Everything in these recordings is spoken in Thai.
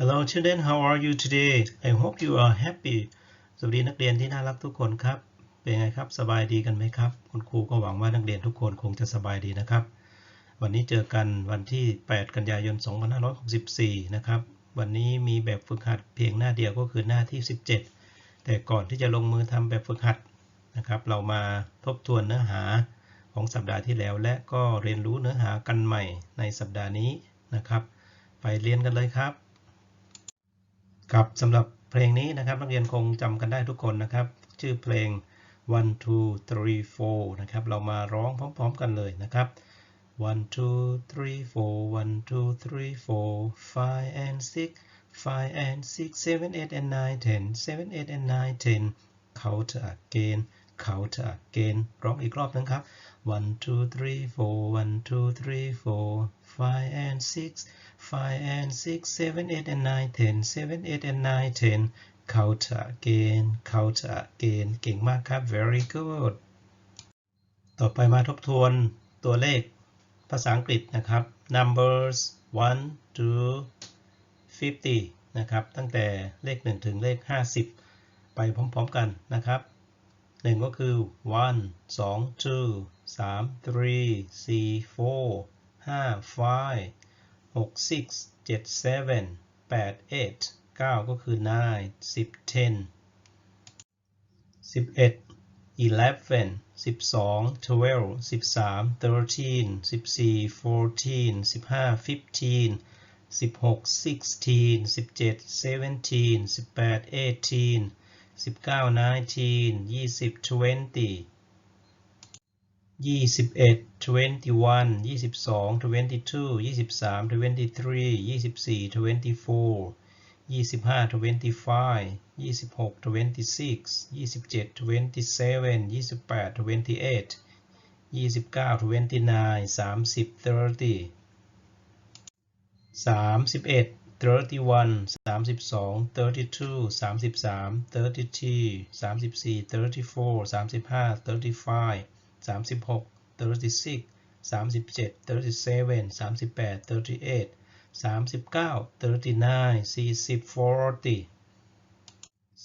Hello children how are you today I hope you are happy สวัสดีนักเรียนที่น่ารักทุกคนครับ เป็นไงครับ สบายดีกันไหมครับ คุณครูก็หวังว่านักเรียนทุกคนคงจะสบายดีนะครับ วันนี้เจอกันวันที่ 8 กันยายน 2564 นะครับ วันนี้มีแบบฝึกหัดเพียงหน้าเดียวก็คือหน้าที่ 17 แต่ก่อนที่จะลงมือทำแบบฝึกหัดนะครับ เรามาทบทวนเนื้อหาของสัปดาห์ที่แล้ว และก็เรียนรู้เนื้อหากันใหม่ในสัปดาห์นี้นะครับ ไปเรียนกันเลยครับ ครับสำหรับเพลงนี้นะครับนักเรียนคงจำกันได้ทุกคนนะครับ ชื่อเพลง one two three four นะครับ เรามาร้องพร้อม ๆ กันเลยนะครับ one two three four one two three four five and six five and six seven eight and nine ten seven eight and nine ten count again count again ร้องอีกรอบนึงครับ one two three four one two three four five and six five and six seven eight and nine ten seven eight and nine ten count again count again เก่งมากครับ very good ต่อไปมาทบทวนตัวเลขภาษาอังกฤษนะครับ numbers one to fifty นะครับ ตั้งแต่เลข 1 ถึงเลข 50 ไปพร้อมๆกันนะครับ 1 ก็คือ one 2 two 3 three 4 four 5 five 6 six 7 seven 8 eight 9ก็คือ nine 10 ten 11 eleven 12 twelve 13 thirteen 14 fourteen 15 fifteen 16 sixteen 17 seventeen 18 eighteen 19 nineteen 20 twenty 21 21 22 22 23 23 24 24 25 25 26 26 27 27 28 28 29 29 30 30 31 31 32 32 33 33 34 34 35 35 36 36 37 37 38 38 39 39 40 40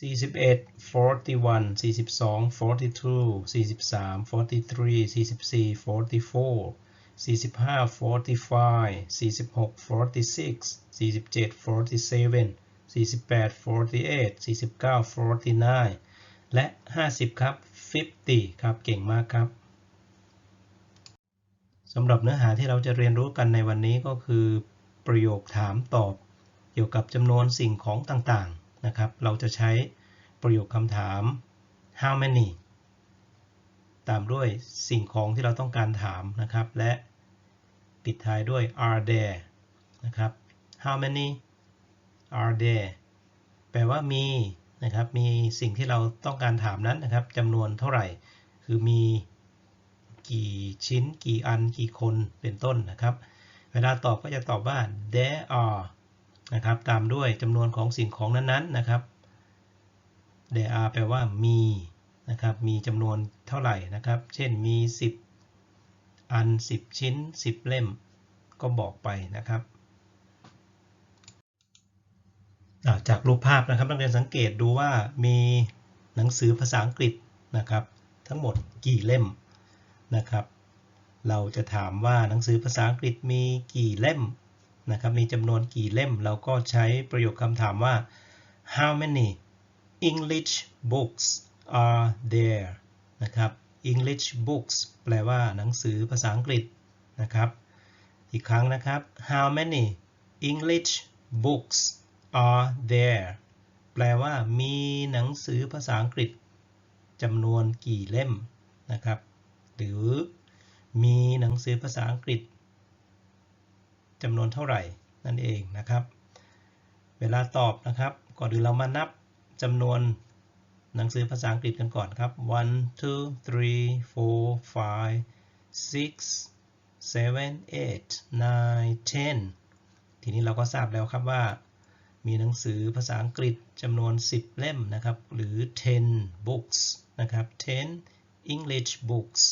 41 41 42 42 43 43 44 44 45 45 46 46 47 47 48 48 49 และ 50 ครับ 50 ครับ เก่งมากครับ สำหรับเนื้อหาที่เราจะเรียนรู้กันในวันนี้ก็คือประโยคถามตอบเกี่ยวกับจำนวนสิ่งของต่างๆนะครับ เราจะใช้ประโยคคำถาม how many ตามด้วยสิ่งของที่เราต้องการถามนะครับ และปิดท้ายด้วย are there นะครับ how many are there แปลว่ามีนะครับ มีสิ่งที่เราต้องการถามนั้นนะครับจำนวนเท่าไหร่ คือมี กี่ชิ้น กี่อัน กี่คนเป็นต้นนะครับ เวลาตอบก็จะตอบว่า there are นะครับ ตามด้วยจำนวนของสิ่งของนั้นๆนะครับ there are แปลว่ามีนะครับ มีจำนวนเท่าไหร่นะครับ เช่นมี 10 อัน 10 ชิ้น 10 เล่ม ก็บอกไปนะครับจากรูปภาพนะครับนักเรียนสังเกตดูว่ามีหนังสือภาษาอังกฤษนะครับ ทั้งหมดกี่เล่ม นะครับ เราจะถามว่าหนังสือภาษาอังกฤษมีกี่เล่มนะครับมีจำนวนกี่เล่มเราก็ใช้ประโยคคำถามว่า how many English books are there นะครับ English books แปลว่าหนังสือภาษาอังกฤษนะครับ อีกครั้งนะครับ how many English books are there แปลว่ามีหนังสือภาษาอังกฤษจำนวนกี่เล่มนะครับ หรือมีหนังสือภาษาอังกฤษจำนวนเท่าไหร่นั่นเองนะครับ เวลาตอบนะครับก่อนอื่นเรามานับจำนวนหนังสือภาษาอังกฤษกันก่อนครับ one two three four five six seven eight nine ten ทีนี้เราก็ทราบแล้วครับว่า มีหนังสือภาษาอังกฤษจำนวน 10 เล่มนะครับ หรือ 10 books นะครับ 10 English books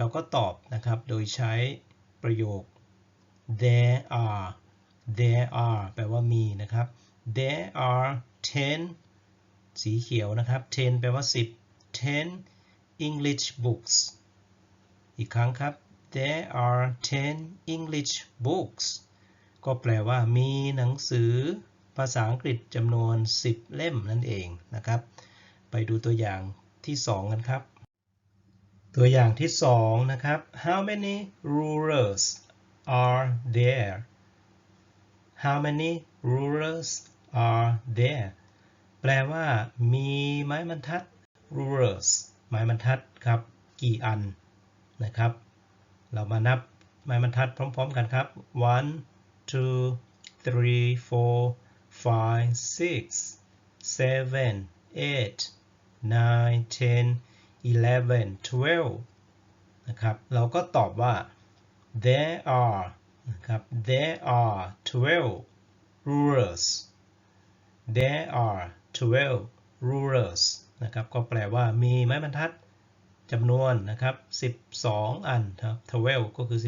เราก็ตอบนะครับ โดยใช้ประโยค there are there are แปลว่ามีนะครับ there are 10 สีเขียวนะครับ 10 แปลว่า 10 10 English books อีกครั้งครับ there are 10 English books ก็แปลว่ามีหนังสือภาษาอังกฤษจำนวน 10 เล่มนั่นเองนะครับ ไปดูตัวอย่างที่ 2 กันครับ ตัวอย่างที่ 2 นะครับ how many rulers are there how many rulers are there แปลว่า มีไม้บรรทัด rulers ไม้บรรทัดครับ กี่อันนะครับ เรามานับไม้บรรทัดพร้อมๆกันครับ one two three four five six seven eight nine ten eleven twelve นะครับ เราก็ตอบว่า there are นะครับ there are twelve rulers there are twelve rulers นะครับ ก็แปลว่ามีไม้บรรทัดจำนวนนะครับ 12 อันครับ twelve ก็คือ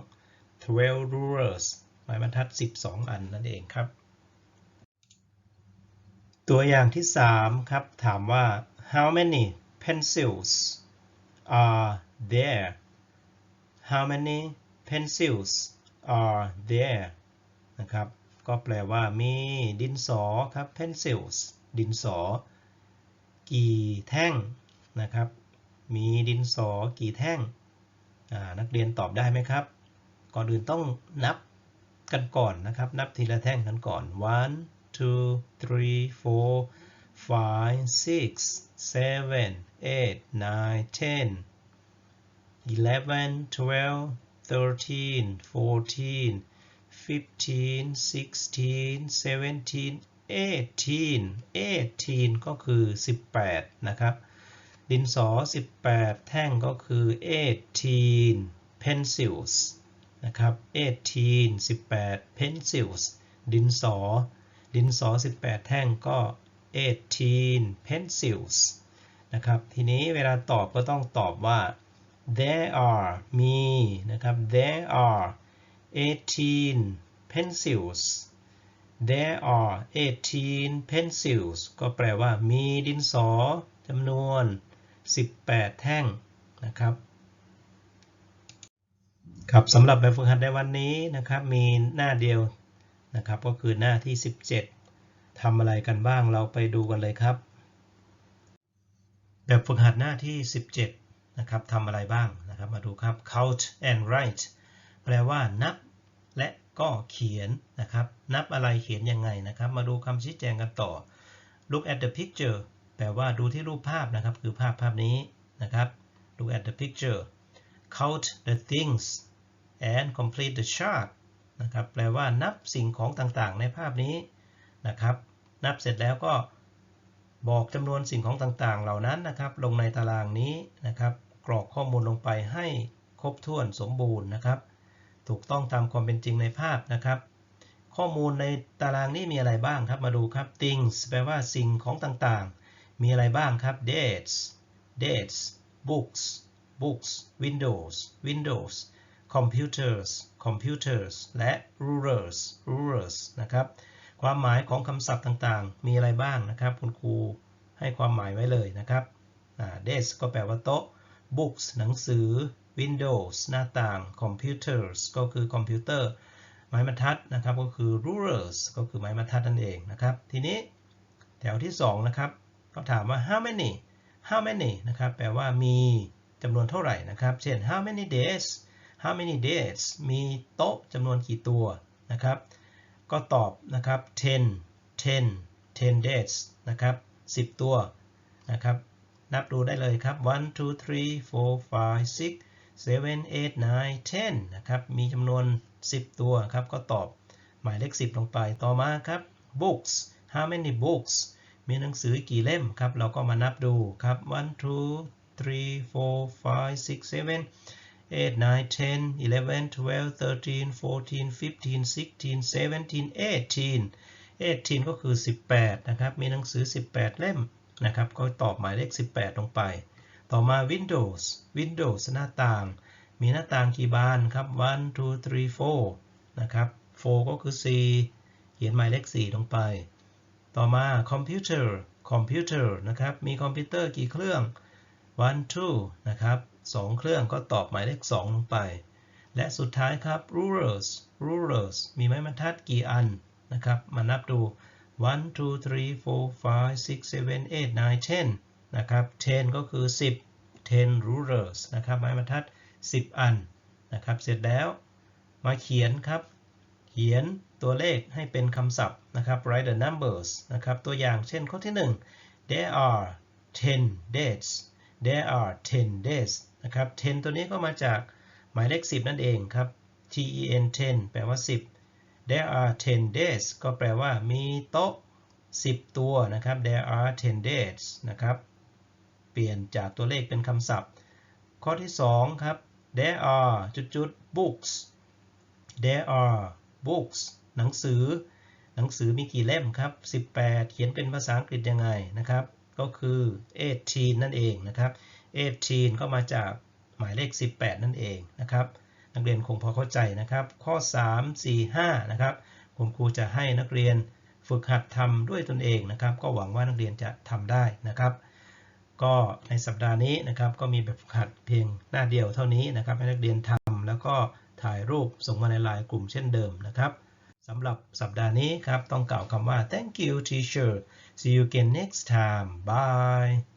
12 twelve rulers ไม้บรรทัด 12 อันนั่นเองครับ ตัวอย่างที่ 3 ครับ ถามว่า how many pencils are there how many pencils are there นะครับ ก็แปลว่ามีดินสอครับ pencils ดินสอ กี่แท่งนะครับ มีดินสอกี่แท่ง นักเรียนตอบได้ไหมครับ ก่อนอื่นต้องนับกันก่อนนะครับ นับทีละแท่งกันก่อน one two three four five six seven eight nine ten eleven twelve thirteen fourteen fifteen sixteen seventeen eighteen eighteen ก็คือ 18 นะครับ ดินสอ 18 แท่งก็คือ eighteen pencils นะครับ eighteen 18 pencils ดินสอ ดินสอ 18 แท่งก็ eighteen pencils นะครับ ทีนี้เวลาตอบก็ต้องตอบว่า there are มีนะครับ there are 18 pencils there are 18 pencils ก็แปลว่ามีดินสอจำนวน 18 แท่งนะครับครับสำหรับแบบฝึกหัดในวันนี้นะครับ มีหน้าเดียวนะครับ ก็คือหน้าที่ 17 ทำอะไรกันบ้างเราไปดูกันเลยครับ แบบฝึกหัดหน้าที่ 17 นะครับทำอะไรบ้างนะครับ มาดูครับ count and write แปลว่านับและก็เขียนนะครับ นับอะไรเขียนยังไงนะครับ มาดูคำชี้แจงกันต่อ look at the picture แปลว่าดูที่รูปภาพนะครับ คือภาพภาพนี้นะครับ look at the picture count the things and complete the chart นะครับ แปลว่านับสิ่งของต่างๆ ในภาพนี้ นะครับ นับเสร็จแล้วก็บอกจำนวนสิ่งของต่างๆ เหล่านั้นนะครับ ลงในตารางนี้นะครับ กรอกข้อมูลลงไปให้ครบถ้วนสมบูรณ์นะครับ ถูกต้องตามความเป็นจริงในภาพนะครับ ข้อมูลในตารางนี้มีอะไรบ้างครับ มาดูครับ things แปลว่าสิ่งของต่างๆ มีอะไรบ้างครับ dates dates books books windows windows computers computers และ rulers rulers นะครับ ความหมายของคำศัพท์ต่างๆ มีอะไรบ้างนะครับ คุณครูให้ความหมายไว้เลยนะครับ desk ก็แปลว่าโต๊ะ books หนังสือ Windows หน้าต่าง Computers ก็คือคอมพิวเตอร์ ไม้บรรทัดนะครับ ก็คือ rulers ก็คือไม้บรรทัดนั่นเองนะครับ ทีนี้แถวที่ 2 นะครับเขาถามว่า how many how many นะครับ แปลว่ามีจำนวนเท่าไหร่นะครับ เช่น how many days how many days มีโต๊ะจำนวนกี่ตัวนะครับ ก็ตอบนะครับ10 10 10 days นะครับ10 ตัวนะครับนับดูได้เลยครับ1 2 3 4 5 6 7 8 9 10นะครับมีจำนวน 10 ตัวครับก็ตอบหมายเลข 10 ลงไปต่อมาครับ books how many books มีหนังสือกี่เล่มครับ เราก็มานับดูครับ1 2 3 4 5 6 7 8 9 10 11 12 13 14 15 16 17 18 18 ก็คือ 18 นะครับ มีหนังสือ 18 เล่มนะครับ ก็ตอบหมายเลข 18 ลงไป ต่อมา Windows Windows หน้าต่าง มีหน้าต่างกี่บานครับ1 2 3 4นะครับ4ก็คือ 4 เขียนหมายเลข 4 ลงไป ต่อมา computer computer นะครับ มีคอมพิวเตอร์กี่เครื่อง one two นะครับ 2 เครื่องก็ตอบหมายเลข 2 ลงไป และสุดท้ายครับ rulers rulers มีไม้บรรทัดกี่อันนะครับ มานับดู one two three four five six seven eight nine ten นะครับ ten ก็คือ 10 ten rulers นะครับไม้บรรทัด 10 อันนะครับ เสร็จแล้วมาเขียนครับ เขียนตัวเลขให้เป็นคำศัพท์นะครับ write the numbers นะครับตัวอย่างเช่นข้อที่ 1 there are 10 days there are 10 days นะครับ10ตัวนี้ก็มาจากหมายเลข 10 นั่นเองครับ T E N 10แปลว่า 10 there are 10 days ก็แปลว่ามีโต๊ะ 10 ตัวนะครับ there are 10 days นะครับ เปลี่ยนจากตัวเลขเป็นคำศัพท์ ข้อที่ 2 ครับ there are จุดๆ books there are books หนังสือ หนังสือมีกี่เล่มครับ 18 เขียนเป็นภาษาอังกฤษยังไงนะครับ ก็คือ18นั่นเองนะครับ 18 ก็มาจากหมายเลข 18 นั่นเองนะครับ นักเรียนคงพอเข้าใจนะครับ ข้อ 3 4 5 นะครับคุณครูจะให้นักเรียนฝึกหัดทำด้วยตนเองนะครับ ก็หวังว่านักเรียนจะทำได้นะครับ ก็ในสัปดาห์นี้นะครับ ก็มีแบบฝึกหัดเพียงหน้าเดียวเท่านี้นะครับ ให้นักเรียนทำแล้วก็ถ่ายรูปส่งมาในไลน์กลุ่มเช่นเดิมนะครับสำหรับสัปดาห์นี้ครับ ต้องกล่าวคำว่า thank you teacher see you again next time bye